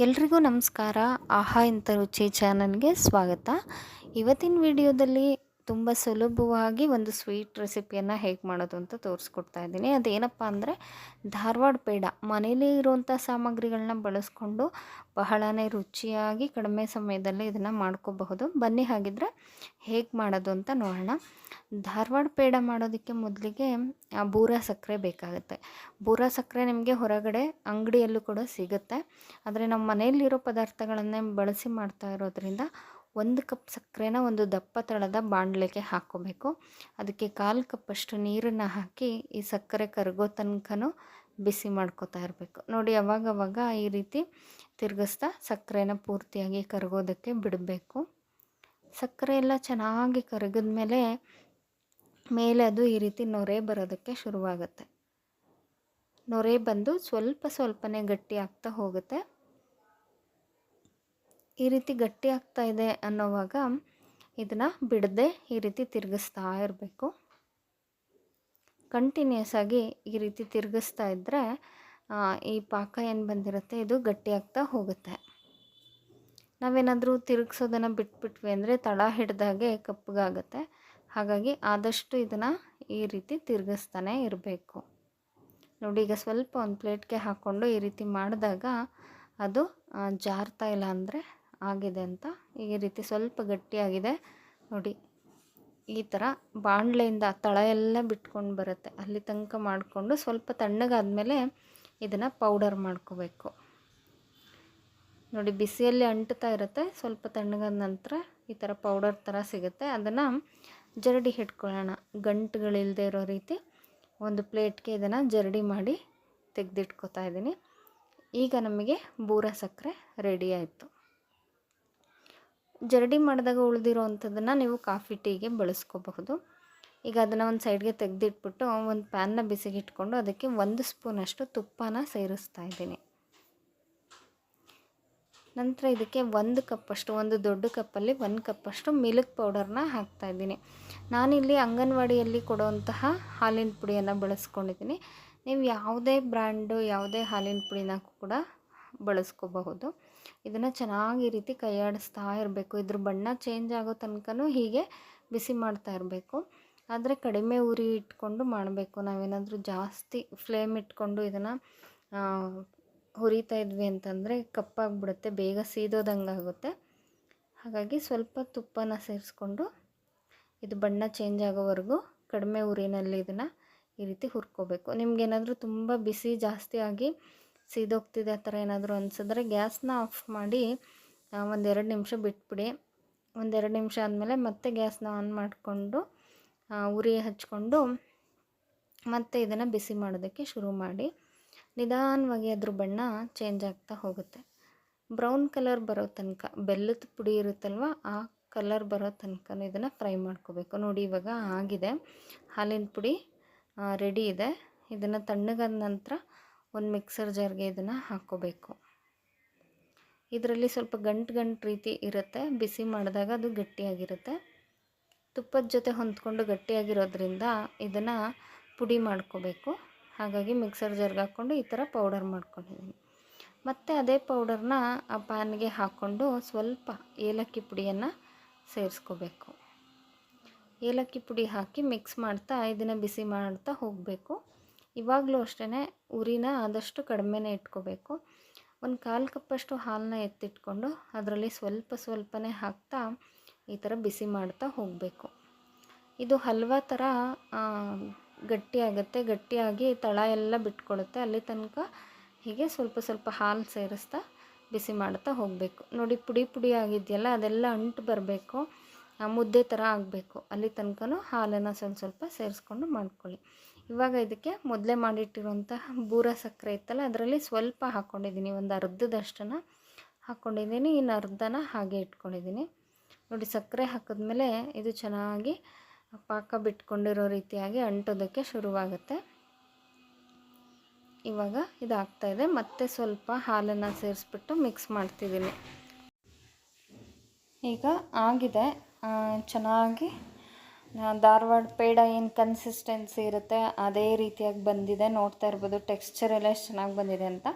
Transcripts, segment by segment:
ಎಲ್ರಿಗೂ ನಮಸ್ಕಾರ. ಆಹಾ ಇಂಥ ರುಚಿ ಚಾನಲ್ಗೆ ಸ್ವಾಗತ. ಇವತ್ತಿನ ವಿಡಿಯೋದಲ್ಲಿ ತುಂಬ ಸುಲಭವಾಗಿ ಒಂದು ಸ್ವೀಟ್ ರೆಸಿಪಿಯನ್ನು ಹೇಗೆ ಮಾಡೋದು ಅಂತ ತೋರಿಸ್ಕೊಡ್ತಾ ಇದ್ದೀನಿ. ಅದೇನಪ್ಪ ಅಂದರೆ, ಧಾರವಾಡ ಪೇಡ. ಮನೇಲಿ ಇರುವಂಥ ಸಾಮಗ್ರಿಗಳನ್ನ ಬಳಸ್ಕೊಂಡು ಬಹಳನೇ ರುಚಿಯಾಗಿ ಕಡಿಮೆ ಸಮಯದಲ್ಲಿ ಇದನ್ನು ಮಾಡ್ಕೋಬಹುದು. ಬನ್ನಿ ಹಾಗಿದ್ರೆ ಹೇಗೆ ಮಾಡೋದು ಅಂತ ನೋಡೋಣ. ಧಾರವಾಡ ಪೇಡ ಮಾಡೋದಕ್ಕೆ ಮೊದಲಿಗೆ ಬೂರ ಸಕ್ಕರೆ ಬೇಕಾಗುತ್ತೆ. ಬೂರ ಸಕ್ಕರೆ ನಿಮಗೆ ಹೊರಗಡೆ ಅಂಗಡಿಯಲ್ಲೂ ಕೂಡ ಸಿಗುತ್ತೆ. ಆದರೆ ನಮ್ಮ ಮನೆಯಲ್ಲಿರೋ ಪದಾರ್ಥಗಳನ್ನೇ ಬಳಸಿ ಮಾಡ್ತಾ ಇರೋದ್ರಿಂದ ಒಂದು ಕಪ್ ಸಕ್ಕರೆನ ಒಂದು ದಪ್ಪ ತಳದ ಬಾಣಲೆಗೆ ಹಾಕೋಬೇಕು. ಅದಕ್ಕೆ ಕಾಲು ಕಪ್ಪಷ್ಟು ನೀರನ್ನು ಹಾಕಿ ಈ ಸಕ್ಕರೆ ಕರಗೋ ತನಕನೂ ಬಿಸಿ ಮಾಡ್ಕೋತಾ ಇರಬೇಕು. ನೋಡಿ, ಅವಾಗವಾಗ ಈ ರೀತಿ ತಿರುಗಿಸ್ತಾ ಸಕ್ಕರೆನ ಪೂರ್ತಿಯಾಗಿ ಕರಗೋದಕ್ಕೆ ಬಿಡಬೇಕು. ಸಕ್ಕರೆ ಎಲ್ಲ ಚೆನ್ನಾಗಿ ಕರಗಿದ ಮೇಲೆ ಮೇಲೆ ಅದು ಈ ರೀತಿ ನೊರೆ ಬರೋದಕ್ಕೆ ಶುರುವಾಗುತ್ತೆ. ನೊರೆ ಬಂದು ಸ್ವಲ್ಪ ಸ್ವಲ್ಪನೇ ಗಟ್ಟಿ ಆಗ್ತಾ ಹೋಗುತ್ತೆ. ಈ ರೀತಿ ಗಟ್ಟಿ ಆಗ್ತಾ ಇದೆ ಅನ್ನೋವಾಗ ಇದನ್ನು ಬಿಡದೆ ಈ ರೀತಿ ತಿರುಗಿಸ್ತಾ ಇರಬೇಕು. ಕಂಟಿನ್ಯೂಸ್ ಆಗಿ ಈ ರೀತಿ ತಿರುಗಿಸ್ತಾ ಇದ್ದರೆ ಈ ಪಾಕ ಏನು ಬಂದಿರುತ್ತೆ? ಇದು ಗಟ್ಟಿ ಆಗ್ತಾ ಹೋಗುತ್ತೆ. ನಾವೇನಾದರೂ ತಿರುಗಿಸೋದನ್ನು ಬಿಟ್ಬಿಟ್ವಿ ಅಂದರೆ ತಳ ಹಿಡ್ದಾಗೆ ಕಪ್ಪಗಾಗುತ್ತೆ. ಹಾಗಾಗಿ ಆದಷ್ಟು ಇದನ್ನು ಈ ರೀತಿ ತಿರುಗಿಸ್ತಾನೆ ಇರಬೇಕು. ನೋಡಿ, ಈಗ ಸ್ವಲ್ಪ ಒಂದು ಪ್ಲೇಟ್ಗೆ ಹಾಕ್ಕೊಂಡು ಈ ರೀತಿ ಮಾಡಿದಾಗ ಅದು ಜಾರ್ತಾ ಇಲ್ಲ ಅಂದರೆ ಆಗಿದೆ ಅಂತ ಈ ರೀತಿ ಸ್ವಲ್ಪ ಗಟ್ಟಿಯಾಗಿದೆ. ನೋಡಿ, ಈ ಥರ ಬಾಣಲೆಯಿಂದ ತಳ ಎಲ್ಲ ಬಿಟ್ಕೊಂಡು ಬರುತ್ತೆ. ಅಲ್ಲಿ ತನಕ ಮಾಡಿಕೊಂಡು ಸ್ವಲ್ಪ ತಣ್ಣಗಾದಮೇಲೆ ಇದನ್ನು ಪೌಡರ್ ಮಾಡ್ಕೋಬೇಕು. ನೋಡಿ, ಬಿಸಿಯಲ್ಲಿ ಅಂಟುತ್ತಾ ಇರುತ್ತೆ. ಸ್ವಲ್ಪ ತಣ್ಣಗಾದ ನಂತರ ಈ ಥರ ಪೌಡರ್ ಥರ ಸಿಗುತ್ತೆ. ಅದನ್ನು ಜರಡಿ ಹಿಡ್ಕೊಳ್ಳೋಣ. ಗಂಟುಗಳಿಲ್ಲದೆ ಇರೋ ರೀತಿ ಒಂದು ಪ್ಲೇಟ್ಗೆ ಇದನ್ನು ಜರಡಿ ಮಾಡಿ ತೆಗೆದಿಟ್ಕೋತಾ ಇದ್ದೀನಿ. ಈಗ ನಮಗೆ ಬೂರ ಸಕ್ಕರೆ ರೆಡಿ ಆಯಿತು. ಜರಡಿ ಮಾಡಿದಾಗ ಉಳಿದಿರೋ ಅಂಥದ್ದನ್ನು ನೀವು ಕಾಫಿ ಟೀಗೆ ಬಳಸ್ಕೋಬಹುದು. ಈಗ ಅದನ್ನು ಒಂದು ಸೈಡ್ಗೆ ತೆಗೆದಿಟ್ಬಿಟ್ಟು ಒಂದು ಪ್ಯಾನ್ನ ಬಿಸಿಗೆ ಇಟ್ಕೊಂಡು ಅದಕ್ಕೆ ಒಂದು ಸ್ಪೂನಷ್ಟು ತುಪ್ಪನ ಸೇರಿಸ್ತಾ ಇದ್ದೀನಿ. ನಂತರ ಇದಕ್ಕೆ ಒಂದು ಕಪ್ಪಷ್ಟು ಒಂದು ದೊಡ್ಡ ಕಪ್ಪಲ್ಲಿ ಒಂದು ಕಪ್ಪಷ್ಟು ಮಿಲ್ಕ್ ಪೌಡರ್ನ ಹಾಕ್ತಾಯಿದ್ದೀನಿ ನಾನಿಲ್ಲಿ ಅಂಗನವಾಡಿಯಲ್ಲಿ ಕೊಡುವಂತಹ ಹಾಲಿನ ಪುಡಿಯನ್ನು ಬಳಸ್ಕೊಂಡಿದ್ದೀನಿ. ನೀವು ಯಾವುದೇ ಬ್ರ್ಯಾಂಡು ಯಾವುದೇ ಹಾಲಿನ ಪುಡಿನ ಕೂಡ ಬಳಸ್ಕೋಬಹುದು. ಇದನ್ನು ಚೆನ್ನಾಗಿ ಈ ರೀತಿ ಕೈಯಾಡಿಸ್ತಾ ಇರಬೇಕು. ಇದ್ರ ಬಣ್ಣ ಚೇಂಜ್ ಆಗೋ ತನಕನೂ ಹೀಗೆ ಬಿಸಿ ಮಾಡ್ತಾ ಇರಬೇಕು. ಆದರೆ ಕಡಿಮೆ ಉರಿ ಇಟ್ಕೊಂಡು ಮಾಡಬೇಕು. ನಾವೇನಾದರೂ ಜಾಸ್ತಿ ಫ್ಲೇಮ್ ಇಟ್ಕೊಂಡು ಇದನ್ನು ಹುರಿತಾ ಇದ್ವಿ ಅಂತಂದರೆ ಕಪ್ಪಾಗಿಬಿಡುತ್ತೆ. ಬೇಗ ಸೀದೋದಂಗೆ ಆಗುತ್ತೆ. ಹಾಗಾಗಿ ಸ್ವಲ್ಪ ತುಪ್ಪನ ಸೇರಿಸ್ಕೊಂಡು ಇದು ಬಣ್ಣ ಚೇಂಜ್ ಆಗೋವರೆಗೂ ಕಡಿಮೆ ಉರಿನಲ್ಲಿ ಇದನ್ನು ಈ ರೀತಿ ಹುರ್ಕೋಬೇಕು. ನಿಮ್ಗೇನಾದರೂ ತುಂಬ ಬಿಸಿ ಜಾಸ್ತಿ ಆಗಿ ಸೀದೋಗ್ತಿದೆ ಆ ಥರ ಏನಾದರೂ ಅನಿಸಿದ್ರೆ ಗ್ಯಾಸ್ನ ಆಫ್ ಮಾಡಿ ಒಂದೆರಡು ನಿಮಿಷ ಬಿಟ್ಬಿಡಿ. ಒಂದೆರಡು ನಿಮಿಷ ಆದಮೇಲೆ ಮತ್ತೆ ಗ್ಯಾಸ್ನ ಆನ್ ಮಾಡಿಕೊಂಡು ಉರಿ ಹಚ್ಕೊಂಡು ಮತ್ತೆ ಇದನ್ನು ಬಿಸಿ ಮಾಡೋದಕ್ಕೆ ಶುರು ಮಾಡಿ. ನಿಧಾನವಾಗಿ ಅದ್ರ ಬಣ್ಣ ಚೇಂಜ್ ಆಗ್ತಾ ಹೋಗುತ್ತೆ. ಬ್ರೌನ್ ಕಲರ್ ಬರೋ ತನಕ, ಬೆಲ್ಲದ ಪುಡಿ ಇರುತ್ತಲ್ವ, ಆ ಕಲರ್ ಬರೋ ತನಕ ಇದನ್ನು ಫ್ರೈ ಮಾಡ್ಕೋಬೇಕು. ನೋಡಿ, ಇವಾಗ ಆಗಿದೆ. ಹಾಲಿನ ಪುಡಿ ರೆಡಿ ಇದೆ. ಇದನ್ನು ತಣ್ಣಗಾದ ನಂತರ ಒಂದು ಮಿಕ್ಸರ್ ಜಾರ್ಗೆ ಇದನ್ನು ಹಾಕ್ಕೋಬೇಕು. ಇದರಲ್ಲಿ ಸ್ವಲ್ಪ ಗಂಟು ಗಂಟು ರೀತಿ ಇರುತ್ತೆ. ಬಿಸಿ ಮಾಡಿದಾಗ ಅದು ಗಟ್ಟಿಯಾಗಿರುತ್ತೆ. ತುಪ್ಪದ ಜೊತೆ ಹೊಂದ್ಕೊಂಡು ಗಟ್ಟಿಯಾಗಿರೋದ್ರಿಂದ ಇದನ್ನು ಪುಡಿ ಮಾಡ್ಕೋಬೇಕು. ಹಾಗಾಗಿ ಮಿಕ್ಸರ್ ಜಾರ್ಗೆ ಹಾಕ್ಕೊಂಡು ಈ ಥರ ಪೌಡರ್ ಮಾಡ್ಕೊಂಡಿದ್ದೀನಿ. ಮತ್ತು ಅದೇ ಪೌಡರ್ನ ಆ ಪ್ಯಾನ್ಗೆ ಹಾಕ್ಕೊಂಡು ಸ್ವಲ್ಪ ಏಲಕ್ಕಿ ಪುಡಿಯನ್ನು ಸೇರಿಸ್ಕೋಬೇಕು. ಏಲಕ್ಕಿ ಪುಡಿ ಹಾಕಿ ಮಿಕ್ಸ್ ಮಾಡ್ತಾ ಇದನ್ನು ಬಿಸಿ ಮಾಡ್ತಾ ಹೋಗಬೇಕು. ಇವಾಗಲೂ ಅಷ್ಟೇ ಉರಿನ ಆದಷ್ಟು ಕಡಿಮೆನೇ ಇಟ್ಕೋಬೇಕು. ಒಂದು ಕಾಲು ಕಪ್ಪಷ್ಟು ಹಾಲನ್ನ ಎತ್ತಿಟ್ಕೊಂಡು ಅದರಲ್ಲಿ ಸ್ವಲ್ಪ ಸ್ವಲ್ಪನೇ ಹಾಕ್ತಾ ಈ ಥರ ಬಿಸಿ ಮಾಡ್ತಾ ಹೋಗಬೇಕು. ಇದು ಹಲ್ವಾ ಥರ ಗಟ್ಟಿಯಾಗುತ್ತೆ ಗಟ್ಟಿಯಾಗಿ ತಳ ಎಲ್ಲ ಬಿಟ್ಕೊಳ್ಳುತ್ತೆ ಅಲ್ಲಿ ತನಕ ಹೀಗೆ ಸ್ವಲ್ಪ ಸ್ವಲ್ಪ ಹಾಲು ಸೇರಿಸ್ತಾ ಬಿಸಿ ಮಾಡ್ತಾ ಹೋಗಬೇಕು. ನೋಡಿ ಪುಡಿ ಪುಡಿ ಆಗಿದೆಯಲ್ಲ, ಅದೆಲ್ಲ ಅಂಟು ಬರಬೇಕು. ಮುದ್ದೆ ಥರ ಆಗಬೇಕು. ಅಲ್ಲಿ ತನಕನೂ ಹಾಲನ್ನು ಸ್ವಲ್ಪ ಸ್ವಲ್ಪ ಸೇರಿಸ್ಕೊಂಡು ಮಾಡ್ಕೊಳ್ಳಿ. ಇವಾಗ ಇದಕ್ಕೆ ಮೊದಲೇ ಮಾಡಿಟ್ಟಿರುವಂತಹ ಬೂರ ಸಕ್ಕರೆ ಇತ್ತಲ್ಲ, ಅದರಲ್ಲಿ ಸ್ವಲ್ಪ ಹಾಕ್ಕೊಂಡಿದ್ದೀನಿ ಒಂದು ಅರ್ಧದಷ್ಟನ್ನು ಹಾಕ್ಕೊಂಡಿದ್ದೀನಿ ಇನ್ನು ಅರ್ಧನ ಹಾಗೆ ಇಟ್ಕೊಂಡಿದ್ದೀನಿ. ನೋಡಿ, ಸಕ್ಕರೆ ಹಾಕಿದ್ಮೇಲೆ ಇದು ಚೆನ್ನಾಗಿ ಪಾಕ ಬಿಟ್ಕೊಂಡಿರೋ ರೀತಿಯಾಗಿ ಅಂಟೋದಕ್ಕೆ ಶುರುವಾಗುತ್ತೆ. ಇವಾಗ ಇದಾಗ್ತಾಯಿದೆ ಮತ್ತೆ ಸ್ವಲ್ಪ ಹಾಲನ್ನು ಸೇರಿಸ್ಬಿಟ್ಟು ಮಿಕ್ಸ್ ಮಾಡ್ತಿದ್ದೀನಿ. ಈಗ ಆಗಿದೆ. ಚೆನ್ನಾಗಿ ಧಾರವಾಡ ಪೇಡ ಏನು ಕನ್ಸಿಸ್ಟೆನ್ಸಿ ಇರುತ್ತೆ, ಅದೇ ರೀತಿಯಾಗಿ ಬಂದಿದೆ. ನೋಡ್ತಾ ಇರ್ಬೋದು ಟೆಕ್ಸ್ಚರ್ ಎಲ್ಲ ಎಷ್ಟು ಚೆನ್ನಾಗಿ ಬಂದಿದೆ ಅಂತ.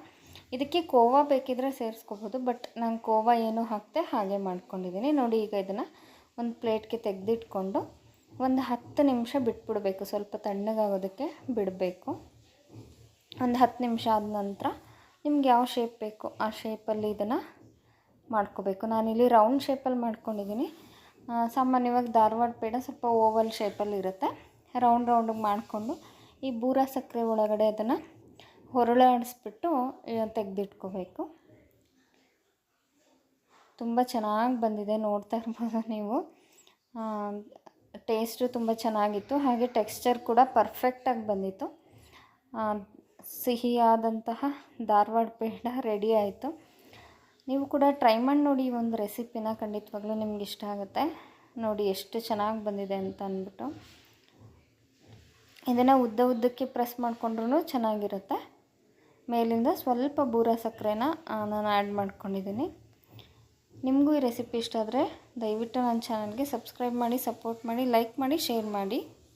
ಇದಕ್ಕೆ ಕೋವಾ ಬೇಕಿದ್ರೆ ಸೇರಿಸ್ಕೋಬೋದು ಬಟ್ ನಾನು ಕೋವಾ ಏನು ಹಾಕ್ತೆ ಹಾಗೆ ಮಾಡ್ಕೊಂಡಿದ್ದೀನಿ ನೋಡಿ, ಈಗ ಇದನ್ನು ಒಂದು ಪ್ಲೇಟ್ಗೆ ತೆಗೆದಿಟ್ಕೊಂಡು ಒಂದು ಹತ್ತು ನಿಮಿಷ ಬಿಟ್ಬಿಡಬೇಕು. ಸ್ವಲ್ಪ ತಣ್ಣಗಾಗೋದಕ್ಕೆ ಬಿಡಬೇಕು. ಒಂದು ಹತ್ತು ನಿಮಿಷ ಆದ ನಂತರ ನಿಮ್ಗೆ ಯಾವ ಶೇಪ್ ಬೇಕು, ಆ ಶೇಪಲ್ಲಿ ಇದನ್ನು ಮಾಡ್ಕೋಬೇಕು. ನಾನಿಲ್ಲಿ ರೌಂಡ್ ಶೇಪಲ್ಲಿ ಮಾಡ್ಕೊಂಡಿದ್ದೀನಿ ಸಾಮಾನ್ಯವಾಗಿ ಧಾರವಾಡ ಪೇಡ ಸ್ವಲ್ಪ ಓವಲ್ ಶೇಪಲ್ಲಿ ಇರುತ್ತೆ. ರೌಂಡ್ ರೌಂಡಿಗೆ ಮಾಡಿಕೊಂಡು ಈ ಬೂರ ಸಕ್ಕರೆ ಒಳಗಡೆ ಅದನ್ನು ಹೊರಳಾಡಿಸ್ಬಿಟ್ಟು ತೆಗೆದಿಟ್ಕೋಬೇಕು. ತುಂಬ ಚೆನ್ನಾಗಿ ಬಂದಿದೆ, ನೋಡ್ತಾ ಇರ್ಬೋದು ನೀವು? ಟೇಸ್ಟು ತುಂಬ ಚೆನ್ನಾಗಿತ್ತು. ಹಾಗೆ ಟೆಕ್ಸ್ಚರ್ ಕೂಡ ಪರ್ಫೆಕ್ಟಾಗಿ ಬಂದಿತ್ತು. ಸಿಹಿಯಾದಂತಹ ಧಾರವಾಡ ಪೇಡ ರೆಡಿ ಆಯಿತು. ನೀವು ಕೂಡ ಟ್ರೈ ಮಾಡಿ ನೋಡಿ ಈ ಒಂದು ರೆಸಿಪಿನ ಖಂಡಿತವಾಗ್ಲೂ ನಿಮ್ಗೆ ಇಷ್ಟ ಆಗುತ್ತೆ. ನೋಡಿ ಎಷ್ಟು ಚೆನ್ನಾಗಿ ಬಂದಿದೆ ಅಂತ ಅಂದ್ಬಿಟ್ಟು. ಇದನ್ನು ಉದ್ದ ಉದ್ದಕ್ಕೆ ಪ್ರೆಸ್ ಮಾಡಿಕೊಂಡ್ರೂ ಚೆನ್ನಾಗಿರುತ್ತೆ. ಮೇಲಿಂದ ಸ್ವಲ್ಪ ಬೂರ ಸಕ್ಕರೆನ ನಾನು ಆ್ಯಡ್ ಮಾಡ್ಕೊಂಡಿದ್ದೀನಿ ನಿಮಗೂ ಈ ರೆಸಿಪಿ ಇಷ್ಟ ಆದರೆ ದಯವಿಟ್ಟು ನನ್ನ ಚಾನಲ್ಗೆ ಸಬ್ಸ್ಕ್ರೈಬ್ ಮಾಡಿ ಸಪೋರ್ಟ್ ಮಾಡಿ ಲೈಕ್ ಮಾಡಿ ಶೇರ್ ಮಾಡಿ.